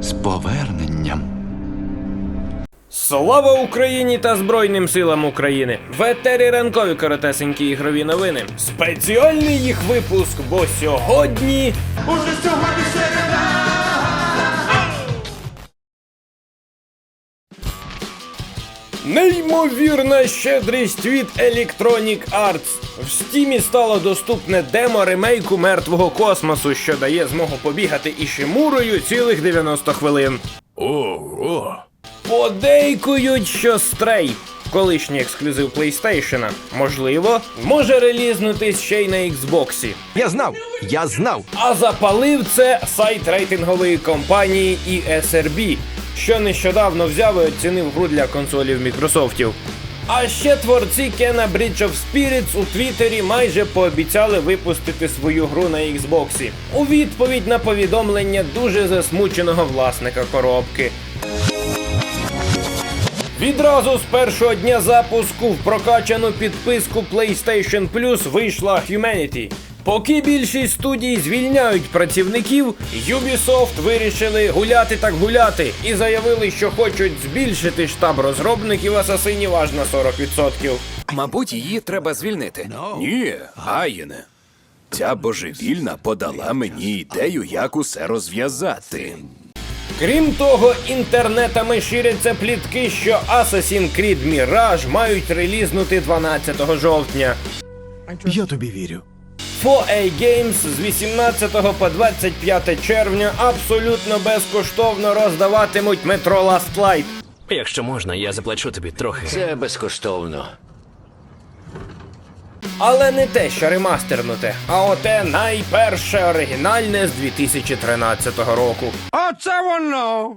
З поверненням. Слава Україні та Збройним силам України! В етері ранкові коротесенькі ігрові новини. Спеціальний їх випуск, бо сьогодні. Неймовірна щедрість від Electronic Arts. В стімі стало доступне демо ремейку мертвого космосу, що дає змогу побігати ішимурою цілих 90 хвилин. Ого. Подейкують, що стрей, колишній ексклюзив PlayStation, можливо, може релізнутись ще й на Xbox. Я знав, я знав. А запалив це сайт рейтингової компанії ESRB, що нещодавно взяв і оцінив гру для консолів Мікрософтів. А ще творці Kena Bridge of Spirits у Твіттері майже пообіцяли випустити свою гру на Xbox. У відповідь на повідомлення дуже засмученого власника коробки. Відразу з першого дня запуску в прокачану підписку PlayStation Plus вийшла Humanity. Поки більшість студій звільняють працівників, Ubisoft вирішили гуляти так гуляти і заявили, що хочуть збільшити штаб розробників асасинів аж на 40%. Мабуть, її треба звільнити. Ні, Гаєне. Ця божевільна подала мені ідею, як усе розв'язати. Крім того, інтернетами ширяться плітки, що Assassin's Creed Mirage мають релізнути 12 жовтня. Я тобі вірю. 4A Games з 18 по 25 червня абсолютно безкоштовно роздаватимуть метро Last Light. Якщо можна, я заплачу тобі трохи. Це безкоштовно. Але не те, що ремастернуте, а оте найперше оригінальне з 2013 року. Оце воно!